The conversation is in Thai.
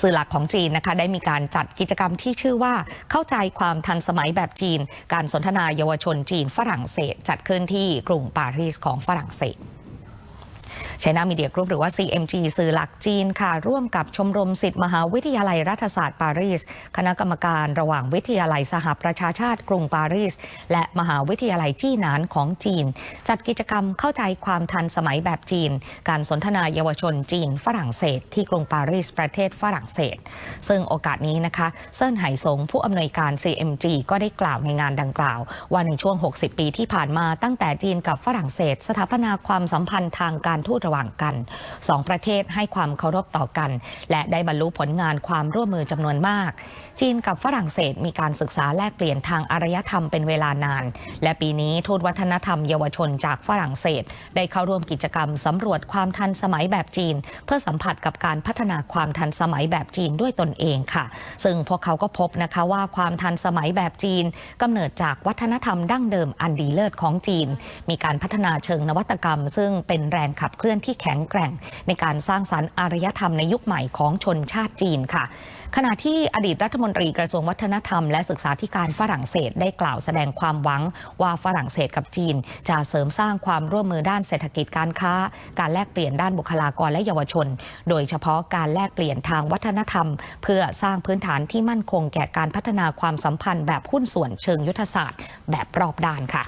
สื่อหลักของจีนนะคะได้มีการจัดกิจกรรมที่ชื่อว่าเข้าใจความทันสมัยแบบจีน การสนทนาเยาวชนจีนฝรั่งเศส จัดขึ้นที่กรุงปารีสของฝรั่งเศส ช i นามีเดียกรุ๊ปหรือว่า CMG สื่อหลักจีนค่ะ ร่วมกับชมรมสิทธิ์มหาวิทยาลัยรัฐศาสตร์ปารีส คณะกรรมการระหว่างวิทยาลัยสหประชาชาติกรุงปารีส และมหาวิทยาลัยจี้หนานของจีน จัดกิจกรรมเข้าใจความทันสมัยแบบจีน การสนทนาเยาวชนจีนฝรั่งเศส ที่กรุงปารีสประเทศฝรั่งเศส ซึ่งโอกาสนี้นะคะเซินไหสงผู้อำนวยการ CMG ก็ได้กล่าวในงานดังกล่าว ว่าในช่วง 60 ปีที่ผ่านมาตั้งแต่จีนกับฝรั่งเศส สถาปนาความสัมพันธ์ทางการทูตระหว่างกันสองประเทศให้ความเคารพต่อกัน และได้บรรลุผลงานความร่วมมือจำนวนมาก จีนกับฝรั่งเศสมีการศึกษาแลกเปลี่ยนทางอารยธรรมเป็นเวลานาน และปีนี้ทูตวัฒนธรรมเยาวชนจากฝรั่งเศส ได้เข้าร่วมกิจกรรมสำรวจความทันสมัยแบบจีน เพื่อสัมผัสกับการพัฒนาความทันสมัยแบบจีนด้วยตนเองค่ะ ซึ่งพวกเขาก็พบนะคะว่าความทันสมัยแบบจีนกำเนิดจากวัฒนธรรมดั้งเดิมอันดีเลิศของจีน มีการพัฒนาเชิงนวัตกรรม ซึ่งเป็นแรงขับเคลื่อนที่แข็งแกร่ง ในการสร้างสรรค์อารยธรรมในยุคใหม่ของชนชาติจีนค่ะ ขณะที่อดีตรัฐมนตรีกระทรวงวัฒนธรรมและศึกษาธิการฝรั่งเศสได้กล่าวแสดงความหวัง ว่าฝรั่งเศสกับจีน จะเสริมสร้างความร่วมมือด้านเศรษฐกิจการค้า การแลกเปลี่ยนด้านบุคลากรและเยาวชน โดยเฉพาะการแลกเปลี่ยนทางวัฒนธรรม เพื่อสร้างพื้นฐานที่มั่นคงแก่การพัฒนาความสัมพันธ์แบบหุ้นส่วนเชิงยุทธศาสตร์ แบบรอบด้านค่ะ